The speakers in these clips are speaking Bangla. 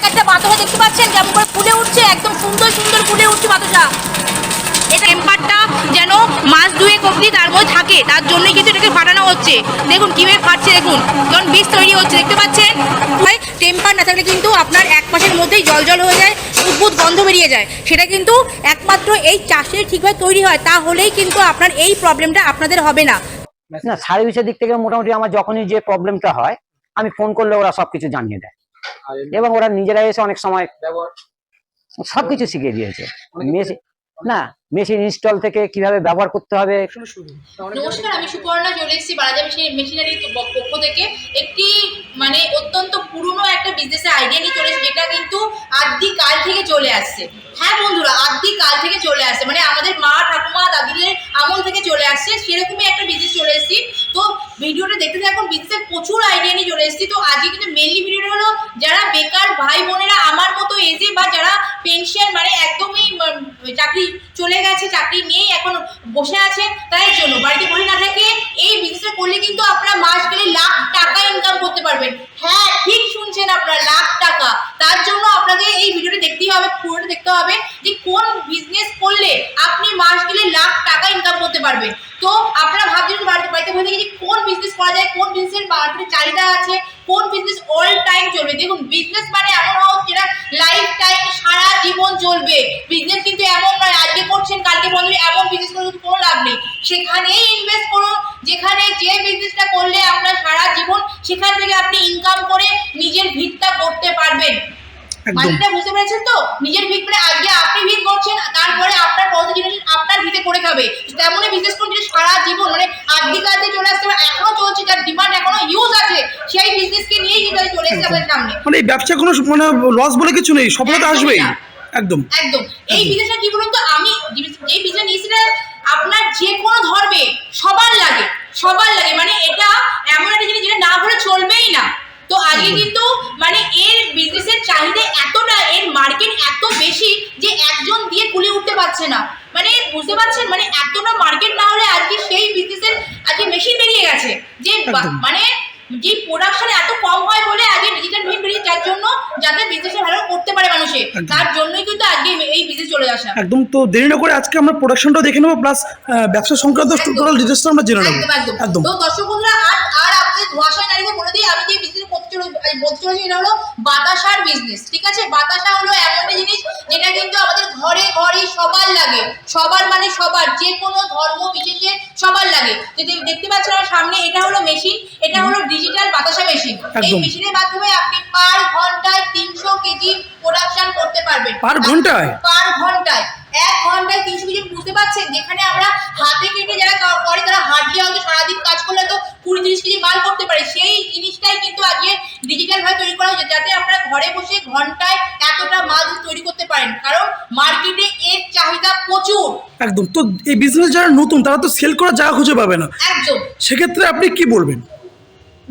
এক একটা বাতাসা দেখতে পাচ্ছেন কেমন করে ফুলে উঠছে একদম সুন্দর সুন্দর ফুলে উঠছে বাতাসা এটা টেম্পারটা যেন মাস দুয়েক অবধি তার মধ্যে থাকে তার জন্যই কিন্তু এটাকে ফাটানো হচ্ছে। দেখুন কীভাবে ফাটছে দেখুন যখন বীজ তৈরি হচ্ছে দেখতে পাচ্ছেন? টেম্পার না থাকলে কিন্তু আপনার এক মাসের মধ্যেই জল জল হয়ে যায় উদ্ভুত গন্ধ বেরিয়ে যায়। সেটা কিন্তু একমাত্র এই চাষে ঠিকভাবে তৈরি হয় তাহলেই কিন্তু আপনার এই প্রবলেমটা আপনাদের হবে না। না সার্ভিসের দিক থেকে মোটামুটি আমার যখনই যে প্রবলেমটা হয় আমি ফোন করলে ওরা সবকিছু জানিয়ে দেয়। এবং ওরা নিজেরা এসে অনেক সময় ব্যবহার সবকিছু শিখিয়ে দিয়েছে। মেশিন না মেশিন ইনস্টল থেকে কীভাবে ব্যবহার করতে হবে? নমস্কার আমি সুপর্ণা চলে এসেছি বারাজা মেশিনারি পক্ষ থেকে একটি মানে অত্যন্ত পুরনো একটা বিজনেসের আইডিয়া নিয়ে চলে এসেছি যেটা কিন্তু আদি কাল থেকে চলে আসছে। হ্যাঁ বন্ধুরা আদি কাল থেকে চলে আসছে। মানে আমাদের মা ঠাকুমা দাদিদের আমল থেকে চলে আসছে সেরকমই একটা বিজনেস চলে এসেছি। তো ভিডিওটা দেখতে থাকুন বিজনেসের প্রচুর আইডিয়া নিয়ে চলে এসেছি। তো আজকে কিন্তু মেনলি ভিডিওটা হলো যারা বেকার ভাই বোনেরা আমার মতো এজে বা যারা পেনশন মানে একদমই চাকরি চলে গেছে, চাকরি নিয়েই এখন বসে আছে, তাদের জন্য। বাড়িতে বসে না থেকে এই বিজনেসটা করলে কিন্তু আপনারা মাস গেলে লাখ টাকা ইনকাম করতে পারবেন। হ্যাঁ ঠিক শুনছেন আপনারা, লাখ টাকা। তার জন্য আপনাকে এই ভিডিওটা দেখতেই হবে, পুরোটা দেখতে হবে যে কোন বিজনেস করলে আপনি মাস গেলে লাখ টাকা ইনকাম করতে পারবেন। তো আপনারা ভাবছেন বাড়িতে বাড়িতে বসে থেকে কোন বিজনেস করা যায়, কোন বিজনেসের মার্কেটে চাহিদা আছে, কোন বিজনেস অল টাইম চলবে। দেখুন বিজনেস মানে এমন হওয়া যেটা লাইফ টাইম সারা জীবন চলবে। বিজনেস কিন্তু এমন নয়, আজকে করছেন, কালকে বন্ধ এমন বিজনেস করে কোনো লাভ নেই। সেখানেই ইনভেস্ট করুন, যেখানে যে বিজনেসটা করলে আপনার সারা জীবন, সেখান থেকে আপনি ইনকাম করে নিজের ভিতটা করতে পারবেন। মানেটা বুঝতে পেরেছেন তো? নিজের ভিত মানে আজকে আপনি ভিত করছেন তারপরে আপনার পরবর্তী জেনারেশন আপনার ভিতে করে খাবে। তেমনই যেটা সারা জীবন মানে চলে আসতে পারে এখনও চলছে যার ডিমান্ড এখনও ইউজ আছে সেই বিজনেসকে নিয়েই কিন্তু চলে এসেছে সামনে। মানে এই ব্যবসা কোনো মানে লস বলে কিছু নেই সফলতা আসবেই। একদম। একদম। এই বিজনেসটা কি বলুন তো? আমি এই বিজনেস নিয়েছি আপনার যে কোনো ধর্মে সবার লাগে সবার লাগে। মানে এটা এমন একটা জিনিস যেটা না হলে চলবেই না। তো আজকে কিন্তু মানে এর বিজনেসের চাহিদা এতটা এর মার্কেট এত বেশি যে একজন দিয়ে কুলি উঠতে পারছে না। মানে বুঝতে পারছেন? মানে এতটা মার্কেট না হলে আজকে সেই বিজনেসের আজকে মেশিন বেরিয়ে গেছে। যে মানে যে প্রোডাকশন এত কম হয় বলে আজকে ডিজিটাল মেশিন বেরিয়ে যার জন্য যাতে বিজনেসটা ভালো করতে পারে মানুষে। তার জন্যই কিন্তু আজকে এই বিজনেস চলে আসা। একদম তো দেরি না করে আজকে আমরা প্রোডাকশনটাও দেখে নেব প্লাস ব্যবসা সংক্রান্ত। টোটাল ডিটেলসটা আমরা জেনে নেব। একদম তো দর্শক বন্ধুরা আর আর আপনাদের ধোয়াশায় নারীকে বলে দিই আমি যে বিজনেস করতে বলতে চলেছি এটা হলো বাতাসার বিজনেস ঠিক আছে? বাতাসা হলো এমন একটা জিনিস যেটা কিন্তু আমাদের ঘরে ঘরে সবার লাগে। সবার মানে সবার যে কোনো ধর্ম বিশেষে সবার লাগে। যদি দেখতে পাচ্ছেন আমার সামনে এটা হলো মেশিন এটা হলো ডিজিটাল বাতাসা মেশিন এই মেশিনের মাধ্যমে আপনি পার ঘন্টায় তিনশো কেজি প্রোডাকশন করতে পারবেন। পার ঘন্টায়? পার ঘন্টায়। এক ঘন্টায় তিনশো কেজি বুঝতে পারছেন? যেখানে আমরা হাতে কেটে যারা করে তারা হার্ডলি হয়তো সারাদিন কাজ করলে তো কুড়ি তিরিশ কেজি মাল করতে পারে। সেই জিনিসটাই কিন্তু আজকে ডিজিটাল ভাবে তৈরি করা হয়েছে যাতে আপনারা ঘরে বসে ঘন্টায় এতটা মাল তৈরি করতে পারেন। কারণ মার্কেটে এর চাহিদা প্রচুর। একদম। তো এই বিজনেস যারা নতুন তারা তো সেল করার জায়গা খুঁজে পাবে না। একদম। সেক্ষেত্রে আপনি কি বলবেন?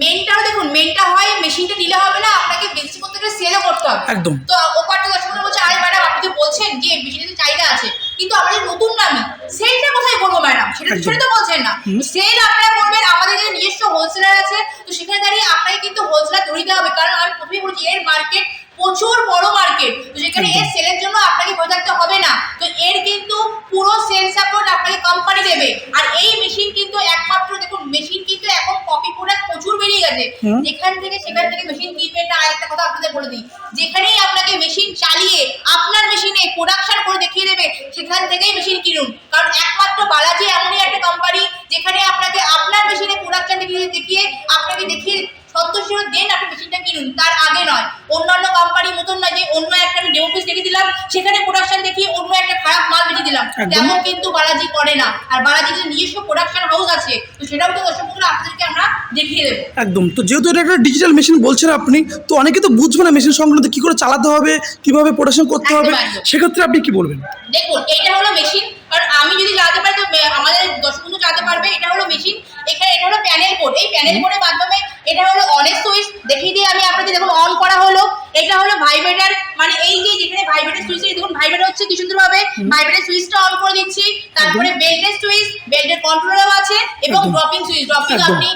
মেনটাও দেখুন মেনটা হয় মেশিনটা দিলে হবে না আপনাকে বেশি করতে গেলে সেলও করতে হবে। একদম। তো ও দশ মিনিট বলছে আরে ম্যাডাম আপনি তো বলছেন যে মেশিনের চাহিদা আছে কিন্তু আমাদের নতুন নামি সেলটা কোথায় করব ম্যাডাম সেটা তো সেটা তো বলছেন না। সেল আপনারা করবেন আমাদের যে নিজস্ব হোলসেলার আছে তো সেখানে দাঁড়িয়ে আপনাকে কিন্তু হোলসেলার ধরে দিতে হবে। কারণ আমি প্রথমেই বলছি এর মার্কেট প্রচুর বড় মার্কেট তো যেখানে এর সেলের জন্য আপনাকে বসে থাকতে হবে না। তো এর কিন্তু পুরো সেল সাপোর্ট আপনাকে কোম্পানি দেবে। আর এই মেশিন কিন্তু একমাত্র দেখুন মেশিন কিন্তু এখন কপি প্রোডাক্ট প্রচুর বেরিয়ে গেছে। যেখান থেকে সেখান থেকে মেশিন কিনবেন না আরেকটা কথা আপনাদের বলে দিই। যেখানেই আপনাকে মেশিন চালিয়ে আপনার মেশিনে প্রোডাকশন করে দেখিয়ে দেবে সেখান থেকেই মেশিন কিনুন। কারণ একমাত্র বালাজি এমনই একটা কোম্পানি যেখানে আপনাকে আপনার মেশিনে প্রোডাকশন দেখিয়ে দেখিয়ে আপনাকে দেখিয়ে সন্তোষ দেন আপনি মেশিনটা কিনুন তার আগে নয়। অন্যান্য কোম্পানির মতন নয় যে অন্য একটা আমি ডেমো পিস দেখিয়ে দিলাম সেখানে প্রোডাকশন দেখিয়ে অন্য একটা খারাপ মাল বেঁচে দিলাম। তেমন কিন্তু বালাজি করে না। আর বালাজির যে নিজস্ব প্রোডাকশন হাউস আছে তো সেটাও তো দর্শক বন্ধুরা আপনাদেরকে আমরা দেখিয়ে দেবো। একদম। তো যেহেতু এটা একটা ডিজিটাল মেশিন বলছেন আপনি তো অনেকে তো বুঝবে না মেশিন সংক্রান্ত কি করে চালাতে হবে কীভাবে প্রোডাকশন করতে হবে। সেক্ষেত্রে আপনি কি বলবেন? দেখুন এটা হলো মেশিন কারণ আমি যদি চালাতে পারি তো আমাদের দর্শক বন্ধু চালাতে পারবে এটা হলো মেশিন এখানে এটা হলো প্যানেল বোর্ড এই প্যানেল বোর্ডের মাধ্যমে এটা হলো অনেক সুইচ দেখিয়ে দিয়ে আমি আপনাদের দেখুন অন করা হলো। এটা হলো ভাইব্রেটার মানে এই যে যেখানে ভাইব্রেটার সুইচ দেখুন ভাইব্রেটার হচ্ছে কি সুন্দর ভাবে ভাইব্রেটার সুইচটা অন করে দিচ্ছি। তারপরে বেল্টের সুইচ বেল্টের কন্ট্রোলারও আছে এবং। Dropping switch dropping. আপনি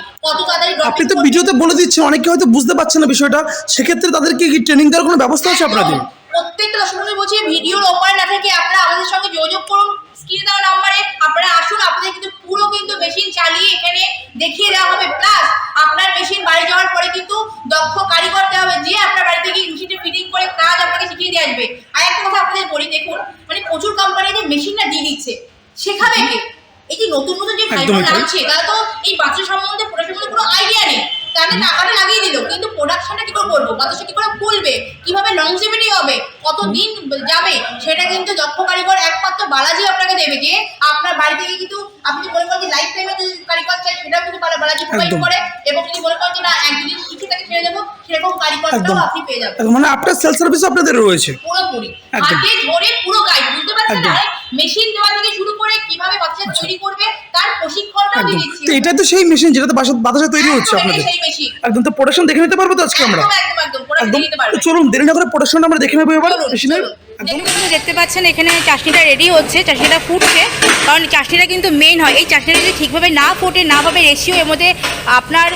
আপনি তো ভিডিওতে বলে দিচ্ছেন অনেকে হয়তো বুঝতে পারছে না বিষয়টা। সেক্ষেত্রে তাদেরকে কি ট্রেনিং দেওয়ার কোনো ব্যবস্থা আছে আপনাদের? প্রত্যেকটা দর্শক বলছি ভিডিওর ওপারে না থেকে আপনারা আমাদের সঙ্গে যোগাযোগ করুন। স্ক্রিনে দেওয়া নাম্বারে আপনারা আসুন আপনাদের কিন্তু পুরো কিন্তু মেশিন চালিয়ে এখানে দেখিয়ে দেওয়া হবে। প্লাস আপনার মেশিন বাড়ি যাওয়ার পরে কিন্তু দক্ষ কারিগর দেওয়া হবে যে আপনার বাড়ি থেকে মেশিনটা ফিটিং করে কাজ আপনাকে শিখিয়ে দিয়ে আসবে। আর একটা কথা আপনাদের বলি দেখুন মানে প্রচুর কোম্পানি যে মেশিনটা দিয়ে দিচ্ছে। শেখাবে কে? এই যে নতুন নতুন যে ভাইগুলো তাই। তারা তো এই বাচ্চা সম্বন্ধে সম্বন্ধে কোনো আইডিয়া নেই। তাহলে টাকাটা লাগিয়ে দিল কিন্তু প্রোডাকশনটা কি করে করব? বাচ্চা কি করে ফুলবে? কীভাবে লংজিভিটি হবে? কত দিন যাবে? সেটা কিন্তু দক্ষ কারিগর একমাত্র বালাজি আপনাকে দেবে যে আপনার বাড়ি থেকে কিন্তু আপনি যদি মনে করেন যে লাইফ টাইমে যদি কারিগর চাই সেটাও কিন্তু বালাজি প্রোভাইড করে। এবং যদি মনে করেন যে না একদিন শিখে তাকে ছেড়ে দেবো সেরকম। কারিগরটাও আপনি পেয়ে যাবেন। মানে আপনার সেল সার্ভিস আপনাদের রয়েছে। পুরোপুরি। হাতে ধরে পুরো গাইড বুঝতে পারছেন মেশিন দেওয়া থেকে শুরু কীভাবে বাচ্চা তৈরি করবে তার প্রশিক্ষণটাও দিচ্ছি। তো এটাই তো সেই মেশিন যেটাতে বাসা বাতাসে তৈরি হচ্ছে আপনাদের। একদম তো প্রোডাকশন দেখে নিতে পারব তো আজকে আমরা? একদম একদম নিতে চলুন দেরি না করে প্রোডাকশন আমরা দেখে নেব এবার মেশিনের দেখতে পাচ্ছেন এখানে চাটনিটা রেডি হচ্ছে চাটনিটা ফুটছে, কারণ চাটনিটা কিন্তু মেন হয়। এই চাটনিটা যদি ঠিকভাবে না ফোটে, না ভাবে রেশিও এর মধ্যে আপনার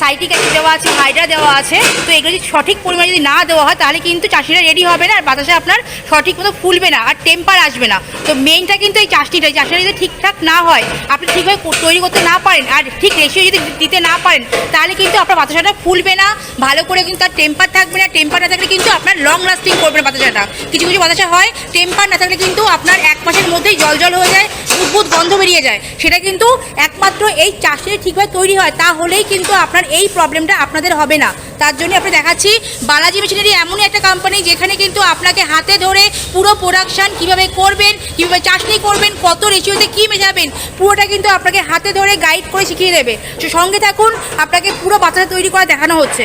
সাইটিক অ্যাসিড দেওয়া আছে হাইড্রা দেওয়া আছে, তো এগুলো যদি সঠিক পরিমাণে যদি না দেওয়া হয়, তাহলে কিন্তু চাটনিটা রেডি হবে না, আর বাতাসে আপনার সঠিক মতো ফুলবে না, আর টেম্পার আসবে না। তো মেনটা কিন্তু এই চাটনিটা চাটনিটা যদি ঠিকঠাক না হয়, আপনি ঠিকভাবে তৈরি করতে না পারেন, আর ঠিক রেশিও যদি দিতে না পারেন, তাহলে কিন্তু আপনার বাতাসাটা ফুলবে না, ভালো করে কিন্তু তার টেম্পার থাকবে না টেম্পারটা থাকলে কিন্তু আপনার লং লাস্টিং করবে না বাতাসাটা। কিছু কিছু বাতাসা হয় টেম্পার না থাকলে কিন্তু আপনার এক মাসের মধ্যেই জল জল হয়ে যায়, উদ্ভুত গন্ধ বেরিয়ে যায়। সেটা কিন্তু একমাত্র এই চাষের ঠিকভাবে তৈরি হয় তাহলেই কিন্তু আপনার এই প্রবলেমটা আপনাদের হবে না। তার জন্য আপনি দেখাচ্ছি, বালাজি মেশিনারি এমনই একটা কোম্পানি যেখানে কিন্তু আপনাকে হাতে ধরে পুরো প্রোডাকশান কীভাবে করবেন, কীভাবে চাষনি করবেন, কত রেশিওতে কি মেশাবেন, পুরোটা কিন্তু আপনাকে হাতে ধরে গাইড করে শিখিয়ে দেবে। সঙ্গে থাকুন, আপনাকে পুরো বাচ্চাটা তৈরি করা দেখানো হচ্ছে।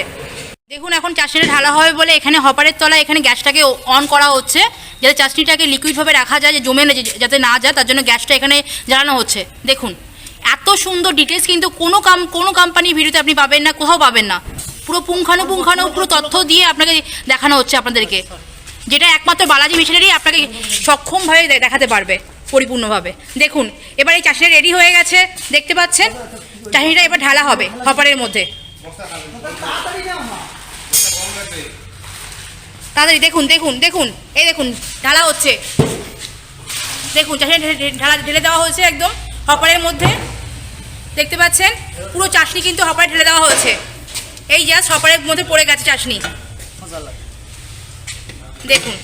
দেখুন, এখন চাষনিটা ঢালা হবে বলে এখানে হপারের তলায় এখানে গ্যাসটাকে অন করা হচ্ছে, যাতে চাষনিটাকে লিকুইডভাবে রাখা যায়, যে জমে না যাতে না যায়, তার জন্য গ্যাসটা এখানে জ্বালানো হচ্ছে। দেখুন, এত সুন্দর ডিটেলস কিন্তু কোনো কাম কোনো কোম্পানির ভিডিওতে আপনি পাবেন না, কোথাও পাবেন না। পুরো পুঙ্খানুপুঙ্খানু পুরো তথ্য দিয়ে আপনাকে দেখানো হচ্ছে আপনাদেরকে। যেটা একমাত্র বালাজি মিশনারি আপনাকে সক্ষমভাবে দেখাতে পারবে, পরিপূর্ণভাবে। দেখুন, এবার এই চাষিটা রেডি হয়ে গেছে, দেখতে পাচ্ছেন? চাষনিটা এবার ঢালা হবে হপারের মধ্যে। তাড়াতাড়ি দেখুন দেখুন দেখুন। এই দেখুন, ঢালা হচ্ছে। দেখুন চাষনি ঢালা ঢেলে দেওয়া হয়েছে একদম হপারের মধ্যে। দেখতে পাচ্ছেন? পুরো চাশনি কিন্তু হপারে ঢেলে দেওয়া হয়েছে। এই জাস্ট হপারের মধ্যে পড়ে গেছে চাশনি। দেখুন।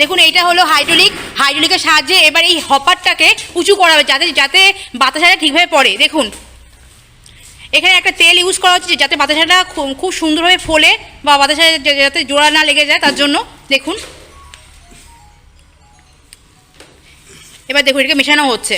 দেখুন, এইটা হলো হাইড্রোলিক। হাইড্রোলিকের সাহায্যে এবার এই হপারটাকে উঁচু করা হবে যাতে যাতে বাতাসাটা ঠিকভাবে পড়ে। দেখুন। এখানে একটা তেল ইউজ করা হচ্ছে যাতে বাতাসাটা খুব সুন্দরভাবে ফোলে বা বাতাসা যাতে জোড়া না লেগে যায় তার জন্য। দেখুন। এবার দেখুন, এটাকে মেশানো হচ্ছে।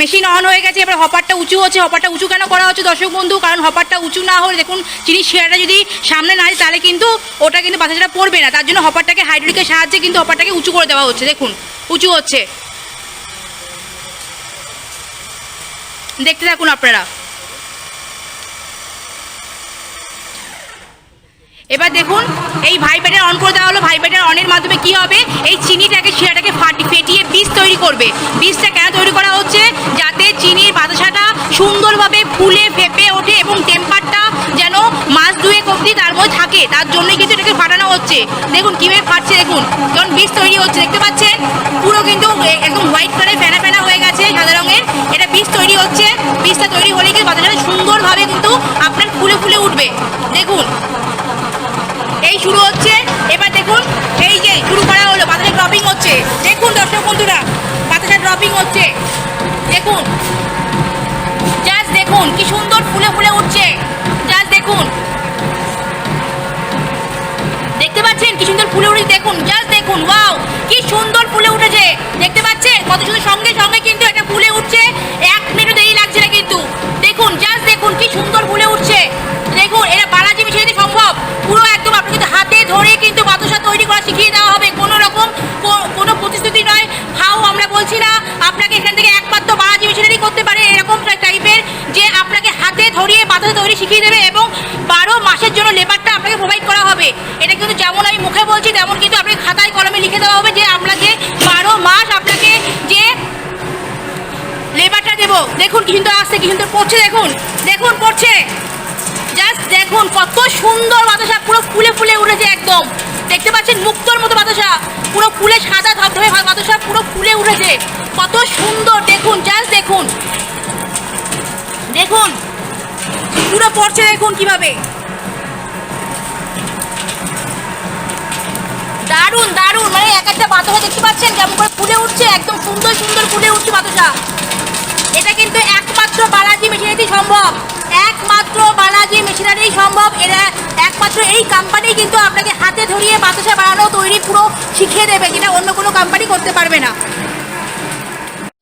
মেশিন অন হয়ে গেছে, এবার হপারটা উঁচু হচ্ছে। হপারটা উঁচু কেন করা হচ্ছে দর্শক বন্ধু? কারণ হপারটা উঁচু না হলে, দেখুন, চিনি শিরাটা যদি সামনে না আসে, তাহলে কিন্তু ওটা কিন্তু বাতাসাটা পড়বে না। তার জন্য হপারটাকে হাইড্রোলিকের সাহায্যে কিন্তু হপারটাকে উঁচু করে দেওয়া হচ্ছে। দেখুন, উঁচু হচ্ছে। দেখতে থাকুন আপনারা। এবার দেখুন, এই ভাইব্রেটার অন করে দেওয়া হলো। ভাইব্রেটার অনের মাধ্যমে কি হবে? এই চিনিটাকে, শিরাটাকে ফাটি, ফেটিয়ে বীজ তৈরি করবে। বীজটা কেন তৈরি করা হচ্ছে? যাতে চিনির বাতাসাটা সুন্দরভাবে ফুলে, ফেপে ওঠে এবং টেম্পারটা যেন মাস দুয়েক অবধি তার মধ্যে থাকে, তার জন্যই কিন্তু এটাকে ফাটানো হচ্ছে। দেখুন, কীভাবে ফাটছে, দেখুন। যখন বীজ তৈরি হচ্ছে, দেখতে পাচ্ছেন? পুরো কিন্তু একদম হোয়াইট কালার ফেনা ফেনা হয়ে গেছে সাদা রঙের। এটা বীজ তৈরি হচ্ছে। বীজটা দেখুন ওয়াও, কি সুন্দর ফুলে উঠেছে। দেখতে পাচ্ছেন কত সুন্দর, সঙ্গে সঙ্গে কিন্তু এটা ফুলে উঠছে। এক মিনিট দেরি লাগছে না কিন্তু। দেখুন জাস্ট দেখুন, কি সুন্দর ফুলে উঠছে। দেখুন, এটা বালাজি মিশিয়ে সম্ভব, পুরো একদম কিন্তু হাতে ধরে কিন্তু বাতাসা তৈরি করা শিখিয়ে দেওয়া হবে। কোনো রকম কোনো প্রতিশ্রুতি নয়। হাও, আমরা বলছি না, আপনাকে এখান থেকে একমাত্র বালাজি মিশিয়ে যে আপনাকে হাতে ধরিয়ে বাতাসা তৈরি শিখিয়ে দেবে এবং বারো মাসের জন্য লেবারটা দেবো দেখুন কি সুন্দর আসছে, কি সুন্দর পড়ছে, দেখুন দেখুন পড়ছে। জাস্ট দেখুন, কত সুন্দর বাতাসা, পুরো ফুলে ফুলে উঠেছে একদম। দেখতে পাচ্ছেন মুক্তর মতো বাতাসা, পুরো ফুলে সাদা ধবধবে বাতাসা, পুরো ফুলে উঠেছে। কত সুন্দর, দেখুন জাস্ট দেখুন। দেখুন, পুরো পড়ছে, দেখুন কীভাবে। দারুণ দারুণ মানে এক একটা বাতাসা দেখতে পাচ্ছেন, কেমন করে ফুলে উঠছে, একদম সুন্দর সুন্দর ফুলে উঠছে বাতাসা। এটা কিন্তু একমাত্র বালাজি মেশিনারিতেই সম্ভব। একমাত্র বালাজি মেশিনারি সম্ভব। এরা একমাত্র এই কোম্পানি কিন্তু আপনাকে হাতে ধরিয়ে বাতাসা বাড়ানো, তৈরি পুরো শিখিয়ে দেবে যেটা অন্য কোনো কোম্পানি করতে পারবে না।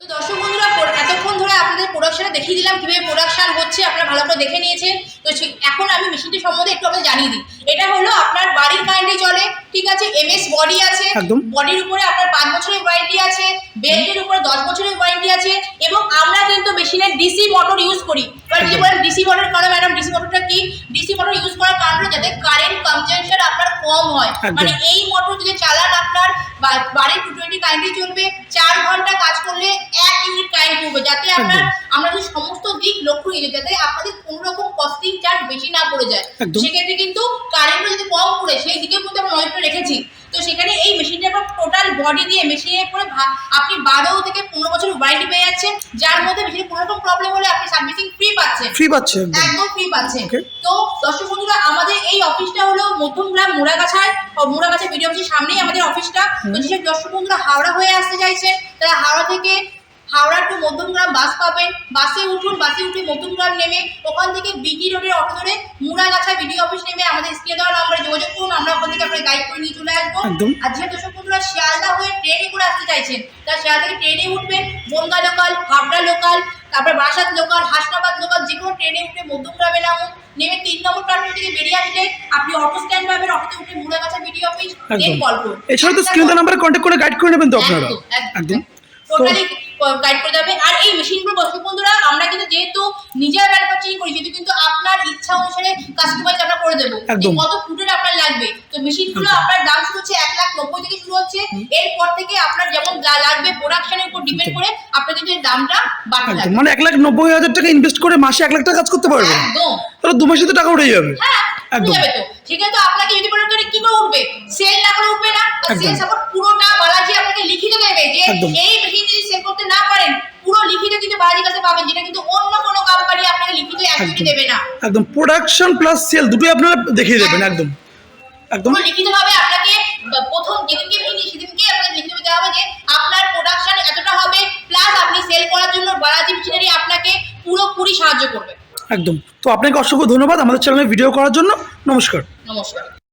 তো দর্শক বন্ধুরা, এতক্ষণ ধরে আপনাদের প্রোডাকশনে দেখিয়ে দিলাম কীভাবে প্রোডাকশন হচ্ছে আপনারা ভালো করে দেখে নিয়েছেন। তো এখন আমি মেশিনটি সম্বন্ধে একটু আপনাদের জানিয়ে দিই। এটা হলো আপনার বাড়ির কারেন্টে চলে ঠিক আছে? এমএস বডি আছে বডির উপরে আপনার পাঁচ বছরের ওয়ারেন্টি আছে বেল্টের উপরে দশ বছরের ওয়ারেন্টি আছে এবং আমরা কিন্তু মেশিনের ডিসি মোটর ইউজ করি। এবার যদি বলেন ডিসি মোটর কারণ ম্যাডাম ডিসি মোটরটা কি? ডিসি মোটর ইউজ করার কারণ হলো যাতে কারেন্ট কনজাম্পশন আপনার কম হয়। মানে এই মোটর যদি চালান আপনার বাড়ির টু টোয়েন্টি কারেন্টে চলবে চার ঘণ্টা কাজ করলে এক ইউনিট কারেন্ট পড়বে যাতে আপনার আমরা যে সমস্ত দিক লক্ষ্য নিয়ে যাতে আপনাদের কোনো রকম কস্টিং চার্জ বেশি না পড়ে যায়। সেক্ষেত্রে কিন্তু কারেন্টও যদি কম পড়ে সেই দিকেও কিন্তু আমরা নজর রেখেছি। তো সেখানে এই মেশিনটা আপনার টোটাল বডি দিয়ে মেশিনের পরে আপনি বারো থেকে পনেরো বছর ওয়ারেন্টি পেয়ে যাচ্ছেন যার মধ্যে মেশিনে কোনো রকম প্রবলেম হলে আপনি সার্ভিসিং ফ্রি পাচ্ছেন। ফ্রি পাচ্ছে একদম। ফ্রি পাচ্ছেন। তো দর্শক বন্ধুরা আমাদের এই অফিসটা হলো মধ্যমগ্রাম মুড়াগাছায় মুড়াগাছা বিডিও অফিসের সামনেই আমাদের অফিসটা তো যেসব দর্শক বন্ধুরা হাওড়া হয়ে আসতে চাইছেন তারা হাওড়া থেকে হাওড়া টু মধ্যমগ্রাম বাস পাবেন। বাসে উঠুন বাসে উঠে মধ্যমগ্রাম নেমে ওখান থেকে বিটি রোডের অটো ধরে মুড়াগাছা বিডিও অফিস নেমে আমাদের স্ক্রিনে দেওয়া নম্বরে যোগাযোগ করুন। আমরা ওখান থেকে আপনাকে গাইড করে নিয়ে চলে আসব। আর যেসব দর্শক বন্ধুরা শিয়ালদা হয়ে ট্রেনে করে আসতে চাইছেন তারা শিয়ালদা থেকে ট্রেনে উঠবেন। বনগা লোকাল হাবড়া লোকাল তারপর বারাসাত লোকাল হাসনাবাদ লোকাল যে কোনো ট্রেনে উঠে মধ্যমগ্রামে নামুন। নেমে তিন নম্বর প্ল্যাটফর্ম থেকে বেরিয়ে আসলে আপনি অটো স্ট্যান্ড পাবেন অটোতে উঠে মুড়াগাছা বিডিও অফিস দেন কল করুন এছাড়া তো স্ক্রিন নাম্বারে কন্ট্যাক্ট করে গাইড করে নেবেন তো আপনারা। একদম, একদম। একদম। টোটালি গাইড করে যাবে। আর এই মেশিনগুলো দর্শক বন্ধুরা আমরা কিন্তু যেহেতু নিজের ম্যানুফ্যাকচারিং করি যেহেতু কিন্তু আপনার ইচ্ছা অনুসারে কাস্টমাইজ আমরা করে দেবো। কত ফুটের লাগবে। তো মেশিনগুলো আপনার দাম শুরু হচ্ছে এক লাখ নব্বই থেকে শুরু হচ্ছে। এরপর থেকে আপনার যেমন লাগবে প্রোডাকশনের উপর ডিপেন্ড করে আপনাদের যে দামটা বাড়তে লাগবে। মানে এক লাখ নব্বই হাজার টাকা ইনভেস্ট করে মাসে এক লাখ টাকা কাজ করতে পারবেন একদম। তাহলে দু মাসে তো টাকা উঠে যাবে। হ্যাঁ একদম। যাবে তো। সেখানে তো আপনাকে যদি কি করে উঠবে? সেল না করে উঠবে না। সেল সাপোর্ট পুরোটা বালাজি আপনাকে লিখিত দেবে যে এই মেশিন যদি সেল করতে না পারেন পুরো লিখিত কিন্তু বালাজির কাছে পাবেন যেটা কিন্তু অন্য কোনো কোম্পানি আপনাকে লিখিত অ্যাক্টিভিটি একদম। দেবে না। একদম। প্রোডাকশন প্লাস সেল দুটোই আপনারা দেখিয়ে দেবেন একদম। একদম। লিখিতভাবে লিখিত ভাবে আপনাকে প্রথম যেদিনকে মেশিন সেদিনকে আপনাকে লিখিত দেওয়া হবে যে আপনার প্রোডাকশন এতটা হবে প্লাস আপনি সেল করার জন্য বালাজি মেশিনারি আপনাকে পুরোপুরি সাহায্য করবে। একদম। তো আপনাকে অসংখ্য ধন্যবাদ আমাদের চ্যানেলে ভিডিও করার জন্য। নমস্কার। নমস্কার।